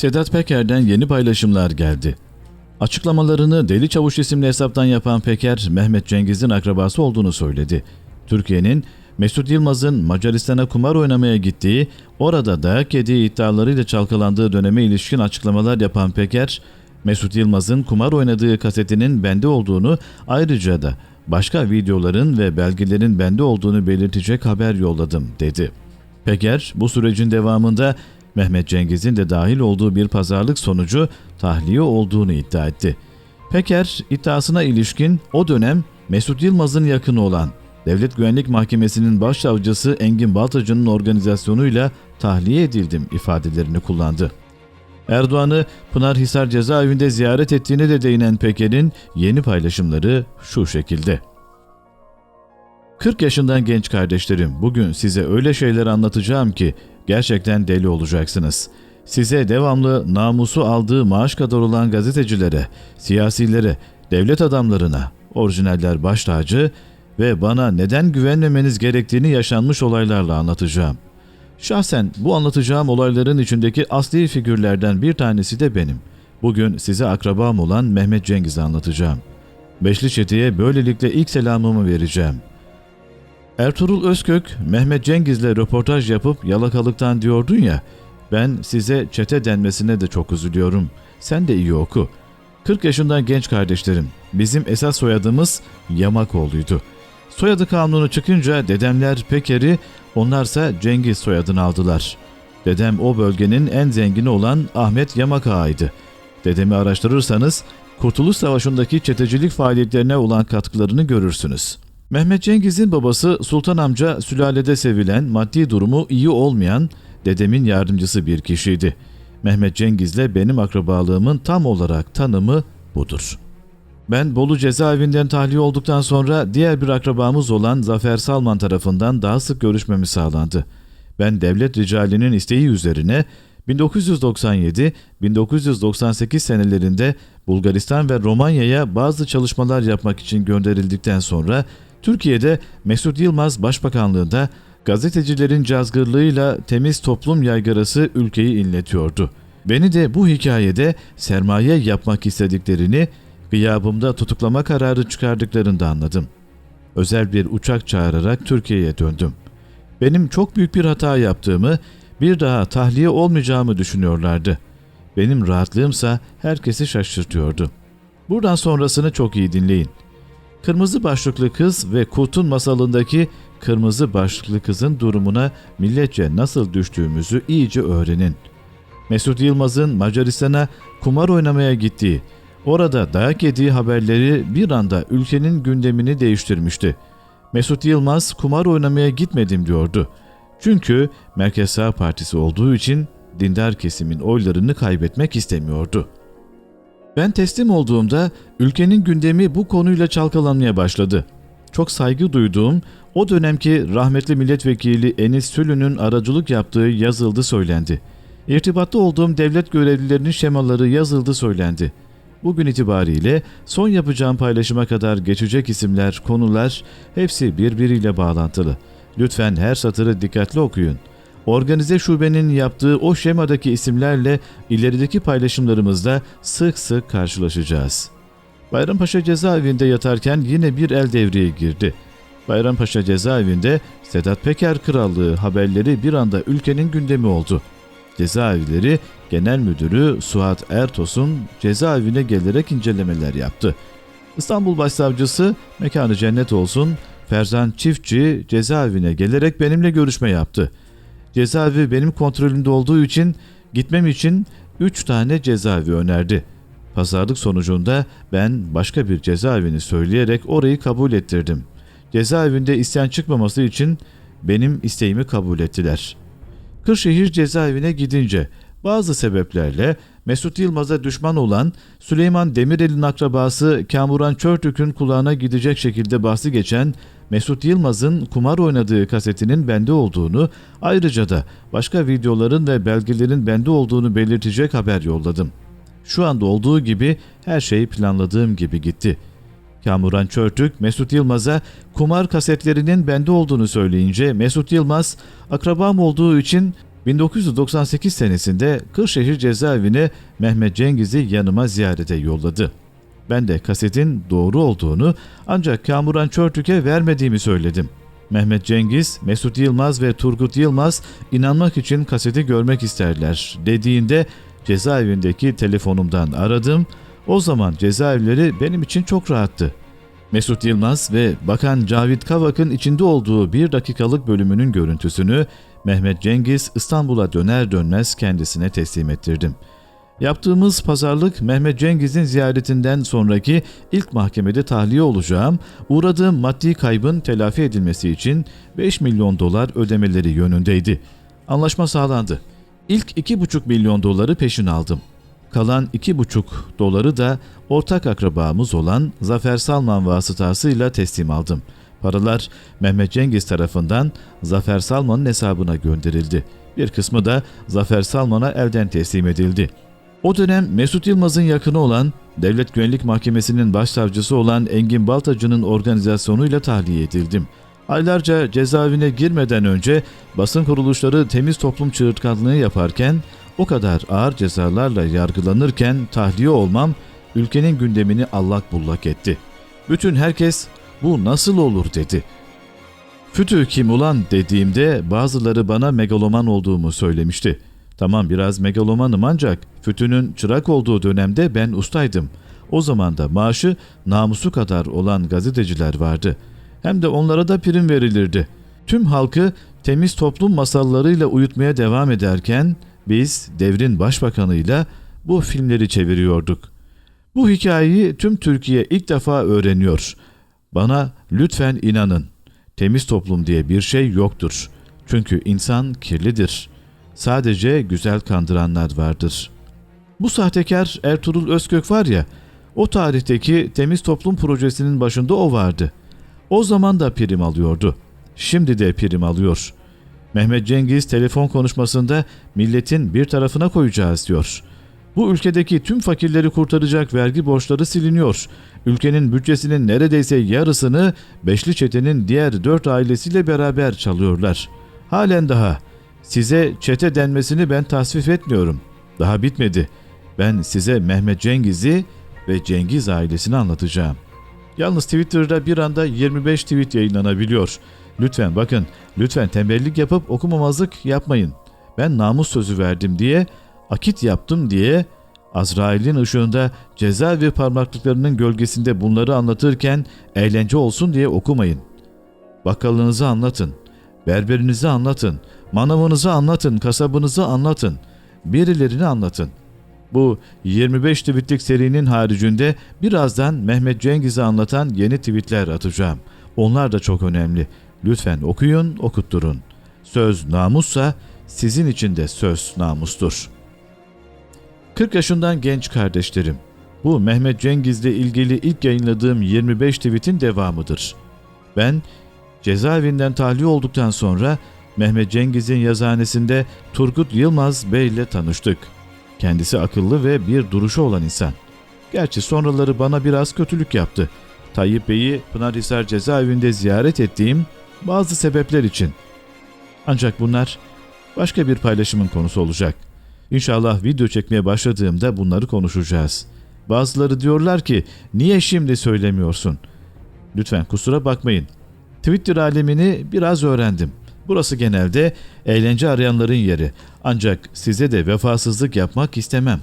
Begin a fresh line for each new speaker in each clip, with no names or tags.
Sedat Peker'den yeni paylaşımlar geldi. Açıklamalarını Deli Çavuş isimli hesaptan yapan Peker, Mehmet Cengiz'in akrabası olduğunu söyledi. Türkiye'nin Mesut Yılmaz'ın Macaristan'a kumar oynamaya gittiği, orada dayak yediği iddialarıyla çalkalandığı döneme ilişkin açıklamalar yapan Peker, Mesut Yılmaz'ın kumar oynadığı kasetinin bende olduğunu ayrıca da başka videoların ve belgelerin bende olduğunu belirtecek haber yolladım dedi. Peker bu sürecin devamında Mehmet Cengiz'in de dahil olduğu bir pazarlık sonucu tahliye olduğunu iddia etti. Peker iddiasına ilişkin o dönem Mesut Yılmaz'ın yakını olan Devlet Güvenlik Mahkemesi'nin başsavcısı Engin Baltacı'nın organizasyonuyla tahliye edildim ifadelerini kullandı. Erdoğan'ı Pınarhisar cezaevinde ziyaret ettiğine de değinen Peker'in yeni paylaşımları şu şekilde. 40 yaşından genç kardeşlerim, bugün size öyle şeyler anlatacağım ki gerçekten deli olacaksınız. Size devamlı namusu aldığı maaş kadar olan gazetecilere, siyasilere, devlet adamlarına, orijinaller baş tacı ve bana neden güvenmemeniz gerektiğini yaşanmış olaylarla anlatacağım. Şahsen bu anlatacağım olayların içindeki asli figürlerden bir tanesi de benim. Bugün size akrabam olan Mehmet Cengiz'i anlatacağım. Beşli Çete'ye böylelikle ilk selamımı vereceğim. Ertuğrul Özkök, Mehmet Cengiz'le röportaj yapıp yalakalıktan diyordun ya, ben size çete denmesine de çok üzülüyorum. Sen de iyi oku. 40 yaşından genç kardeşlerim, bizim esas soyadımız Yamakoğlu'ydu. Soyadı kanunu çıkınca dedemler Peker'i, onlarsa Cengiz soyadını aldılar. Dedem o bölgenin en zengini olan Ahmet Yamak Ağa'ydı. Dedemi araştırırsanız Kurtuluş Savaşı'ndaki çetecilik faaliyetlerine olan katkılarını görürsünüz. Mehmet Cengiz'in babası Sultan amca sülalede sevilen, maddi durumu iyi olmayan dedemin yardımcısı bir kişiydi. Mehmet Cengiz'le benim akrabalığımın tam olarak tanımı budur. Ben Bolu cezaevinden tahliye olduktan sonra diğer bir akrabamız olan Zafer Salman tarafından daha sık görüşmemiz sağlandı. Ben devlet ricalinin isteği üzerine 1997-1998 senelerinde Bulgaristan ve Romanya'ya bazı çalışmalar yapmak için gönderildikten sonra Türkiye'de Mesut Yılmaz Başbakanlığında gazetecilerin cazgırlığıyla temiz toplum yaygarası ülkeyi inletiyordu. Beni de bu hikayede sermaye yapmak istediklerini gıyabımda tutuklama kararı çıkardıklarında anladım. Özel bir uçak çağırarak Türkiye'ye döndüm. Benim çok büyük bir hata yaptığımı, bir daha tahliye olmayacağımı düşünüyorlardı. Benim rahatlığımsa herkesi şaşırtıyordu. Buradan sonrasını çok iyi dinleyin. Kırmızı başlıklı kız ve Kurt'un masalındaki kırmızı başlıklı kızın durumuna milletçe nasıl düştüğümüzü iyice öğrenin. Mesut Yılmaz'ın Macaristan'a kumar oynamaya gittiği, orada dayak yediği haberleri bir anda ülkenin gündemini değiştirmişti. Mesut Yılmaz kumar oynamaya gitmedim diyordu. Çünkü Merkez Sağ Partisi olduğu için dindar kesimin oylarını kaybetmek istemiyordu. Ben teslim olduğumda ülkenin gündemi bu konuyla çalkalanmaya başladı. Çok saygı duyduğum o dönemki rahmetli milletvekili Enis Sülü'nün aracılık yaptığı yazıldı söylendi. İrtibatta olduğum devlet görevlilerinin şemaları yazıldı söylendi. Bugün itibariyle son yapacağım paylaşıma kadar geçecek isimler, konular hepsi birbiriyle bağlantılı. Lütfen her satırı dikkatli okuyun. Organize şubenin yaptığı o şemadaki isimlerle ilerideki paylaşımlarımızda sık sık karşılaşacağız. Bayrampaşa cezaevinde yatarken yine bir el devreye girdi. Bayrampaşa cezaevinde Sedat Peker Krallığı haberleri bir anda ülkenin gündemi oldu. Cezaevleri Genel Müdürü Suat Ertos'un cezaevine gelerek incelemeler yaptı. İstanbul Başsavcısı mekanı cennet olsun Ferzan Çiftçi cezaevine gelerek benimle görüşme yaptı. Cezaevi benim kontrolümde olduğu için gitmem için 3 tane cezaevi önerdi. Pazarlık sonucunda ben başka bir cezaevini söyleyerek orayı kabul ettirdim. Cezaevinde isyan çıkmaması için benim isteğimi kabul ettiler. Kırşehir cezaevine gidince bazı sebeplerle Mesut Yılmaz'a düşman olan Süleyman Demirel'in akrabası Kamuran Çörtük'ün kulağına gidecek şekilde bahsi geçen Mesut Yılmaz'ın kumar oynadığı kasetinin bende olduğunu, ayrıca da başka videoların ve belgelerin bende olduğunu belirtecek haber yolladım. Şu anda olduğu gibi her şey planladığım gibi gitti. Kamuran Çörtük, Mesut Yılmaz'a kumar kasetlerinin bende olduğunu söyleyince Mesut Yılmaz, akrabam olduğu için 1998 senesinde Kırşehir cezaevine Mehmet Cengiz'i yanıma ziyarete yolladı. Ben de kasetin doğru olduğunu ancak Kamuran Çörtük'e vermediğimi söyledim. Mehmet Cengiz, Mesut Yılmaz ve Turgut Yılmaz inanmak için kaseti görmek isterler dediğinde cezaevindeki telefonumdan aradım. O zaman cezaevleri benim için çok rahattı. Mesut Yılmaz ve Bakan Cavit Kavak'ın içinde olduğu bir dakikalık bölümünün görüntüsünü Mehmet Cengiz İstanbul'a döner dönmez kendisine teslim ettirdim. Yaptığımız pazarlık Mehmet Cengiz'in ziyaretinden sonraki ilk mahkemede tahliye olacağım, uğradığım maddi kaybın telafi edilmesi için 5 milyon dolar ödemeleri yönündeydi. Anlaşma sağlandı. İlk 2,5 milyon doları peşin aldım. Kalan 2,5 doları da ortak akrabamız olan Zafer Salman vasıtasıyla teslim aldım. Paralar Mehmet Cengiz tarafından Zafer Salman'ın hesabına gönderildi. Bir kısmı da Zafer Salman'a elden teslim edildi. O dönem Mesut Yılmaz'ın yakını olan Devlet Güvenlik Mahkemesi'nin başsavcısı olan Engin Baltacı'nın organizasyonuyla tahliye edildim. Aylarca cezaevine girmeden önce basın kuruluşları temiz toplum çığırtkanlığı yaparken o kadar ağır cezalarla yargılanırken tahliye olmam ülkenin gündemini allak bullak etti. Bütün herkes bu nasıl olur dedi. Fütü kim ulan dediğimde bazıları bana megaloman olduğumu söylemişti. Tamam biraz megalomanım ancak Fütü'nün çırak olduğu dönemde ben ustaydım. O zaman da maaşı namusu kadar olan gazeteciler vardı. Hem de onlara da prim verilirdi. Tüm halkı temiz toplum masallarıyla uyutmaya devam ederken biz devrin başbakanıyla bu filmleri çeviriyorduk. Bu hikayeyi tüm Türkiye ilk defa öğreniyor. Bana lütfen inanın. Temiz toplum diye bir şey yoktur. Çünkü insan kirlidir. Sadece güzel kandıranlar vardır. Bu sahtekar Ertuğrul Özkök var ya, o tarihteki Temiz Toplum projesinin başında o vardı. O zaman da prim alıyordu. Şimdi de prim alıyor. Mehmet Cengiz telefon konuşmasında milletin bir tarafına koyacağız diyor. Bu ülkedeki tüm fakirleri kurtaracak vergi borçları siliniyor. Ülkenin bütçesinin neredeyse yarısını Beşli Çete'nin diğer dört ailesiyle beraber çalıyorlar. Halen daha size çete denmesini ben tasvip etmiyorum. Daha bitmedi. Ben size Mehmet Cengiz'i ve Cengiz ailesini anlatacağım. Yalnız Twitter'da bir anda 25 tweet yayınlanabiliyor. Lütfen bakın, lütfen tembellik yapıp okumamazlık yapmayın. Ben namus sözü verdim diye, akit yaptım diye Azrail'in ışığında cezaevi parmaklıklarının gölgesinde bunları anlatırken eğlence olsun diye okumayın. Bakkalınızı anlatın, berberinizi anlatın, manavınızı anlatın, kasabınızı anlatın, birilerini anlatın. Bu 25 tweetlik serinin haricinde birazdan Mehmet Cengiz'i anlatan yeni tweetler atacağım. Onlar da çok önemli. Lütfen okuyun, okutturun. Söz namussa sizin için de söz namustur. 40 yaşından genç kardeşlerim. Bu Mehmet Cengiz'le ilgili ilk yayınladığım 25 tweetin devamıdır. Ben cezaevinden tahliye olduktan sonra Mehmet Cengiz'in yazhanesinde Turgut Yılmaz Bey ile tanıştık. Kendisi akıllı ve bir duruşu olan insan. Gerçi sonraları bana biraz kötülük yaptı. Tayyip Bey'i Pınarhisar cezaevinde ziyaret ettiğim bazı sebepler için. Ancak bunlar başka bir paylaşımın konusu olacak. İnşallah video çekmeye başladığımda bunları konuşacağız. Bazıları diyorlar ki niye şimdi söylemiyorsun? Lütfen kusura bakmayın. Twitter alemini biraz öğrendim. Burası genelde eğlence arayanların yeri. Ancak size de vefasızlık yapmak istemem.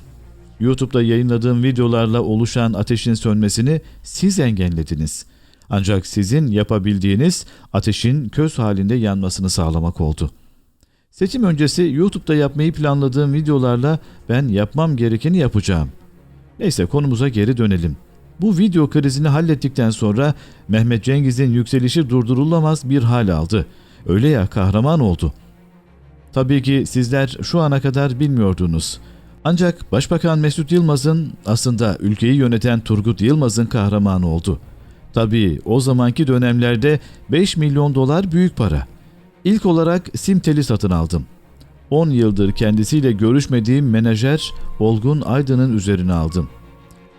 YouTube'da yayınladığım videolarla oluşan ateşin sönmesini siz engellediniz. Ancak sizin yapabildiğiniz ateşin köz halinde yanmasını sağlamak oldu. Seçim öncesi YouTube'da yapmayı planladığım videolarla ben yapmam gerekeni yapacağım. Neyse konumuza geri dönelim. Bu video krizini hallettikten sonra Mehmet Cengiz'in yükselişi durdurulamaz bir hal aldı. Öyle ya kahraman oldu. Tabii ki sizler şu ana kadar bilmiyordunuz. Ancak Başbakan Mesut Yılmaz'ın aslında ülkeyi yöneten Turgut Yılmaz'ın kahramanı oldu. Tabii o zamanki dönemlerde 5 milyon dolar büyük para. İlk olarak Simtel'i satın aldım. 10 yıldır kendisiyle görüşmediğim menajer Olgun Aydın'ın üzerine aldım.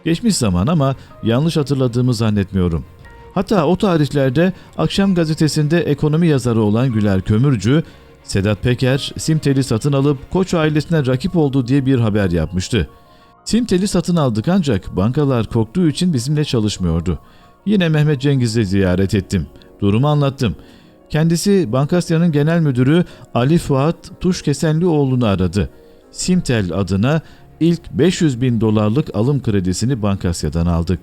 Geçmiş zaman ama yanlış hatırladığımı zannetmiyorum. Hatta o tarihlerde Akşam gazetesinde ekonomi yazarı olan Güler Kömürcü, Sedat Peker, Simtel'i satın alıp Koç ailesine rakip oldu diye bir haber yapmıştı. Simtel'i satın aldık ancak bankalar korktuğu için bizimle çalışmıyordu. Yine Mehmet Cengiz'i ziyaret ettim. Durumu anlattım. Kendisi Bankasya'nın genel müdürü Ali Fuat Tuşkesenlioğlu'nu aradı. Simtel adına ilk 500 bin dolarlık alım kredisini Bankasya'dan aldık.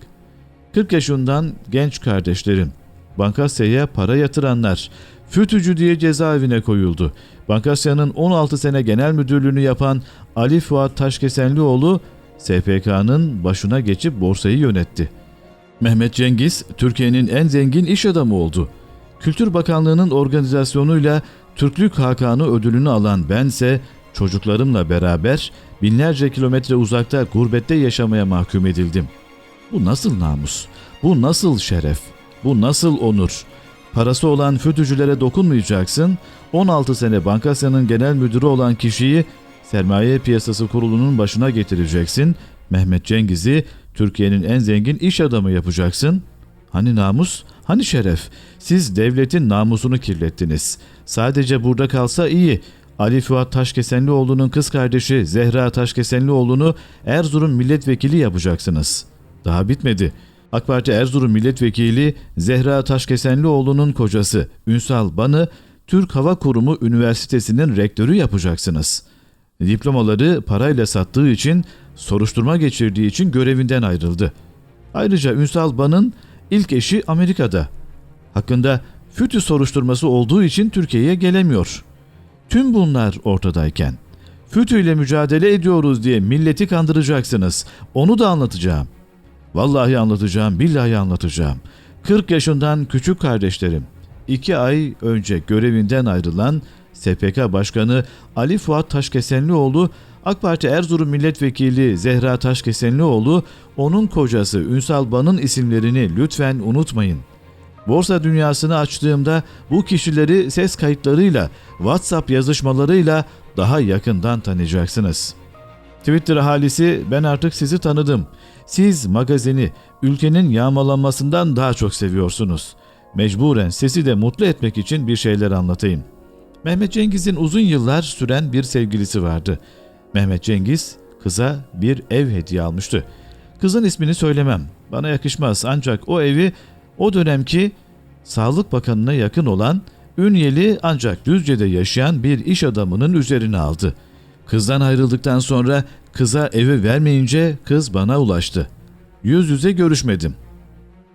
40 yaşından genç kardeşlerim. Bankasya'ya para yatıranlar. Fütücü diye cezaevine koyuldu. Bankasya'nın 16 sene genel müdürlüğünü yapan Ali Fuat Taşkesenlioğlu SPK'nın başına geçip borsayı yönetti. Mehmet Cengiz Türkiye'nin en zengin iş adamı oldu. Kültür Bakanlığı'nın organizasyonuyla Türklük Hakanı ödülünü alan bense çocuklarımla beraber binlerce kilometre uzakta gurbette yaşamaya mahkum edildim. Bu nasıl namus? Bu nasıl şeref? Bu nasıl onur? Parası olan fütücülere dokunmayacaksın. 16 sene Bankasya'nın genel müdürü olan kişiyi Sermaye Piyasası Kurulu'nun başına getireceksin. Mehmet Cengiz'i Türkiye'nin en zengin iş adamı yapacaksın. Hani namus? Hani şeref? Siz devletin namusunu kirlettiniz. Sadece burada kalsa iyi. Ali Fuat Taşkesenlioğlu'nun kız kardeşi Zehra Taşkesenlioğlu'nu Erzurum milletvekili yapacaksınız. Daha bitmedi. AK Parti Erzurum milletvekili Zehra Taşkesenlioğlu'nun kocası Ünsal Ban'ı Türk Hava Kurumu Üniversitesi'nin rektörü yapacaksınız. Diplomaları parayla sattığı için, soruşturma geçirdiği için görevinden ayrıldı. Ayrıca Ünsal Ban'ın ilk eşi Amerika'da. Hakkında FETÖ soruşturması olduğu için Türkiye'ye gelemiyor. Tüm bunlar ortadayken FETÖ ile mücadele ediyoruz diye milleti kandıracaksınız. Onu da anlatacağım. Vallahi anlatacağım, billahi anlatacağım. 40 yaşından küçük kardeşlerim. 2 ay önce görevinden ayrılan SPK Başkanı Ali Fuat Taşkesenlioğlu, AK Parti Erzurum Milletvekili Zehra Taşkesenlioğlu, onun kocası Ünsal Ban'ın isimlerini lütfen unutmayın. Borsa dünyasını açtığımda bu kişileri ses kayıtlarıyla, WhatsApp yazışmalarıyla daha yakından tanıyacaksınız. Twitter ahalisi ben artık sizi tanıdım. Siz magazini ülkenin yağmalanmasından daha çok seviyorsunuz. Mecburen sesi de mutlu etmek için bir şeyler anlatayım. Mehmet Cengiz'in uzun yıllar süren bir sevgilisi vardı. Mehmet Cengiz kıza bir ev hediye almıştı. Kızın ismini söylemem. Bana yakışmaz ancak o evi o dönemki Sağlık Bakanı'na yakın olan Ünyeli ancak Düzce'de yaşayan bir iş adamının üzerine aldı. Kızdan ayrıldıktan sonra kıza evi vermeyince kız bana ulaştı. Yüz yüze görüşmedim.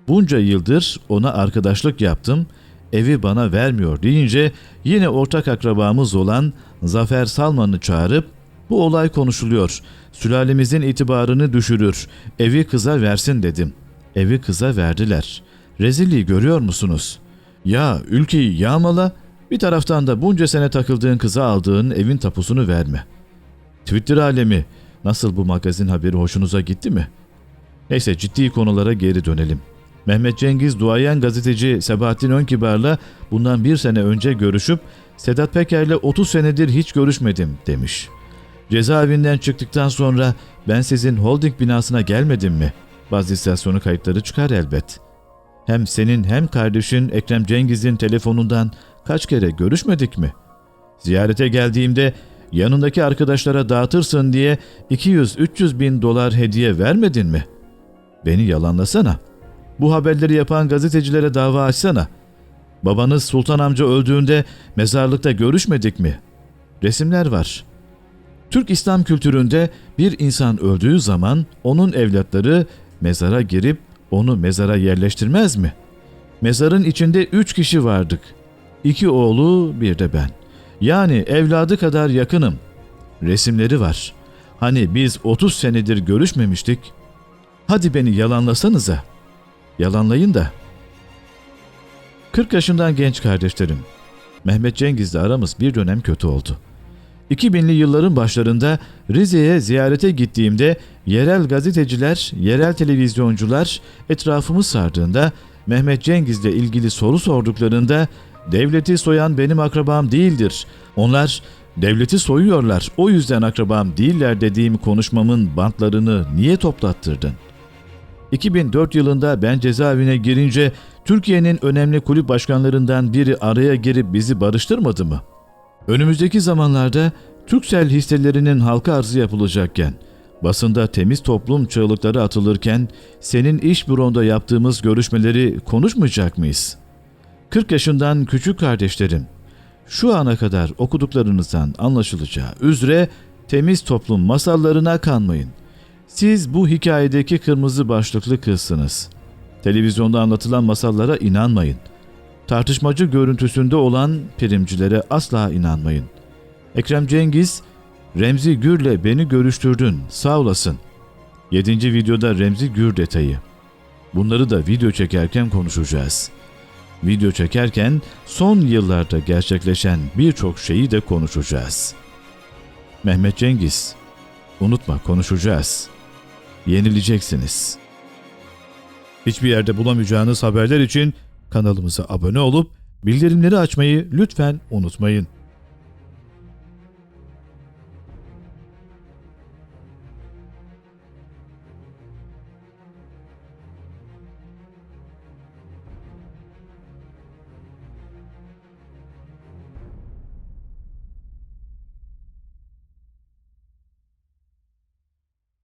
Bunca yıldır ona arkadaşlık yaptım. Evi bana vermiyor deyince yine ortak akrabamız olan Zafer Salman'ı çağırıp bu olay konuşuluyor. Sülalemizin itibarını düşürür. Evi kıza versin dedim. Evi kıza verdiler. Rezilliği görüyor musunuz? Ya ülkeyi yağmala, bir taraftan da bunca sene takıldığın kıza aldığın evin tapusunu verme. Twitter alemi, nasıl bu magazin haberi hoşunuza gitti mi? Neyse ciddi konulara geri dönelim. Mehmet Cengiz duayen gazeteci Sebahattin Önkibar'la bundan bir sene önce görüşüp Sedat Peker'le 30 senedir hiç görüşmedim demiş. Cezaevinden çıktıktan sonra ben sizin holding binasına gelmedim mi? Bazı istasyonu kayıtları çıkar elbet. Hem senin hem kardeşin Ekrem Cengiz'in telefonundan kaç kere görüşmedik mi? Ziyarete geldiğimde yanındaki arkadaşlara dağıtırsın diye 200-300 bin dolar hediye vermedin mi? Beni yalanlasana. Bu haberleri yapan gazetecilere dava açsana. Babanız Sultan amca öldüğünde mezarlıkta görüşmedik mi? Resimler var. Türk İslam kültüründe bir insan öldüğü zaman onun evlatları mezara girip onu mezara yerleştirmez mi? Mezarın içinde üç kişi vardık. İki oğlu bir de ben. Yani evladı kadar yakınım. Resimleri var. Hani biz 30 senedir görüşmemiştik. Hadi beni yalanlasanıza. Yalanlayın da. 40 yaşından genç kardeşlerim. Mehmet Cengiz'le aramız bir dönem kötü oldu. 2000'li yılların başlarında Rize'ye ziyarete gittiğimde yerel gazeteciler, yerel televizyoncular etrafımı sardığında Mehmet Cengiz'le ilgili soru sorduklarında devleti soyan benim akrabam değildir. Onlar devleti soyuyorlar o yüzden akrabam değiller dediğim konuşmamın bantlarını niye toplattırdın? 2004 yılında ben cezaevine girince Türkiye'nin önemli kulüp başkanlarından biri araya girip bizi barıştırmadı mı? Önümüzdeki zamanlarda Türksel hisselerinin halka arzı yapılacakken, basında temiz toplum çığlıkları atılırken senin iş büronda yaptığımız görüşmeleri konuşmayacak mıyız? 40 yaşından küçük kardeşlerim, şu ana kadar okuduklarınızdan anlaşılacağı üzere temiz toplum masallarına kanmayın. Siz bu hikayedeki kırmızı başlıklı kızsınız. Televizyonda anlatılan masallara inanmayın. Tartışmacı görüntüsünde olan primcilere asla inanmayın. Ekrem Cengiz, Remzi Gür'le beni görüştürdün, sağ olasın. 7. videoda Remzi Gür detayı. Bunları da video çekerken konuşacağız. Video çekerken son yıllarda gerçekleşen birçok şeyi de konuşacağız. Mehmet Cengiz, unutma konuşacağız. Yenileceksiniz. Hiçbir yerde bulamayacağınız haberler için kanalımıza abone olup bildirimleri açmayı lütfen unutmayın.